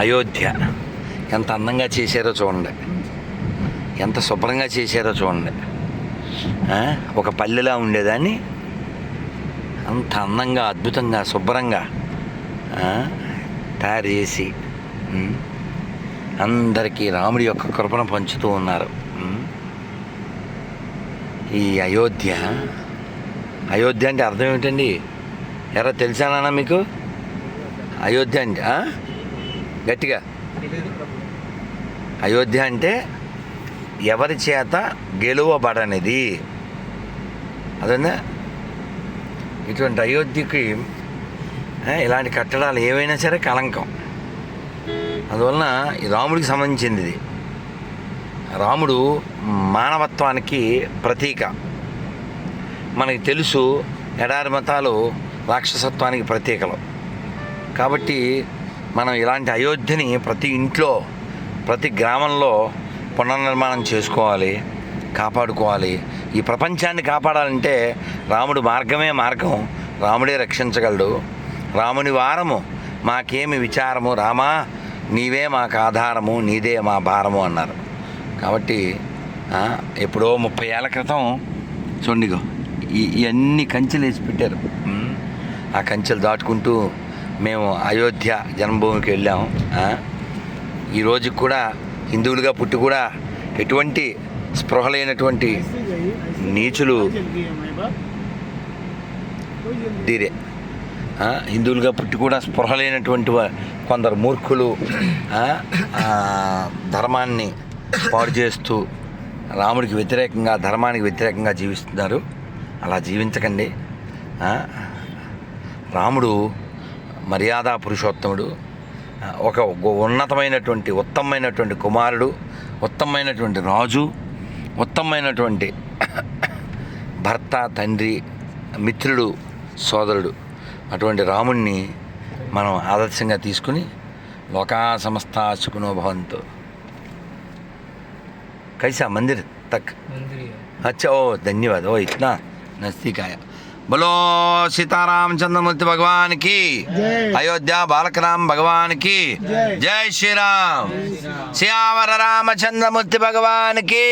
అయోధ్య. ఎంత అందంగా చేశారో చూడండి. ఎంత శుభ్రంగా చేశారో చూడండి. ఒక పల్లెలా ఉండేదాన్ని. అంత అందంగా అద్భుతంగా శుభ్రంగా తయారు చేసి అందరికీ రాముడి యొక్క కృపను పంచుతూ ఉన్నారు. ఈ అయోధ్య అయోధ్య అంటే అర్థం ఏమిటండి? ఎరా తెలిసానా మీకు? అయోధ్య అంటే గట్టిగా. అయోధ్య అంటే ఎవరి చేత గెలువబడనిది. అదేనా ఇటువంటి అయోధ్యకి ఇలాంటి కట్టడాలు ఏవైనా సరే కళంకం. అందువలన ఈ రాముడికి సంబంధించింది ఇది. రాముడు మానవత్వానికి ప్రతీక. మనకి తెలుసు ఎడారి మతాలు రాక్షసత్వానికి ప్రతీకలు. కాబట్టి మనం ఇలాంటి అయోధ్యని ప్రతి ఇంట్లో ప్రతి గ్రామంలో పునర్నిర్మాణం చేసుకోవాలి కాపాడుకోవాలి. ఈ ప్రపంచాన్ని కాపాడాలంటే రాముడు మార్గమే మార్గం. రాముడే రక్షించగలడు. రాముని వారము. మాకేమి విచారము? రామా నీవే మాకు ఆధారము నీదే మా భారము అన్నారు. కాబట్టి ఎప్పుడో ముప్పై ఏళ్ళ క్రితం చూడండిగో ఇవన్నీ కంచెలు వేసి పెట్టారు. ఆ కంచెలు దాటుకుంటూ మేము అయోధ్య జన్మభూమికి వెళ్ళాము. ఈరోజు ఈ రోజుకి కూడా హిందువులుగా పుట్టి కూడా ఎటువంటి స్పృహ లేనటువంటి నీచులు దీరే. హిందువులుగా పుట్టి కూడా స్పృహ లేనటువంటి కొందరు మూర్ఖులు ధర్మాన్ని పాడు చేస్తూ రాముడికి వ్యతిరేకంగా ధర్మానికి వ్యతిరేకంగా జీవిస్తున్నారు. అలా జీవించకండి. రాముడు మర్యాద పురుషోత్తముడు ఒక ఉన్నతమైనటువంటి ఉత్తమమైనటువంటి కుమారుడు ఉత్తమమైనటువంటి రాజు ఉత్తమమైనటువంటి భర్త తండ్రి మిత్రుడు సోదరుడు అటువంటి రాముణ్ణి మనం ఆదర్శంగా తీసుకుని లోకా సమస్త సుకునో భవంతు. కైసా మందిర్ తక్. అచ్చా ఓ ధన్యవాదం. ఓ ఇట్లా నస్తికాయ. బలో సీతారామచంద్రమూర్తి భగవానికి అయోధ్య బాలకరామ్ భగవానికి జై శ్రీరామ్ శ్యావర రామచంద్రమూర్తి భగవానికి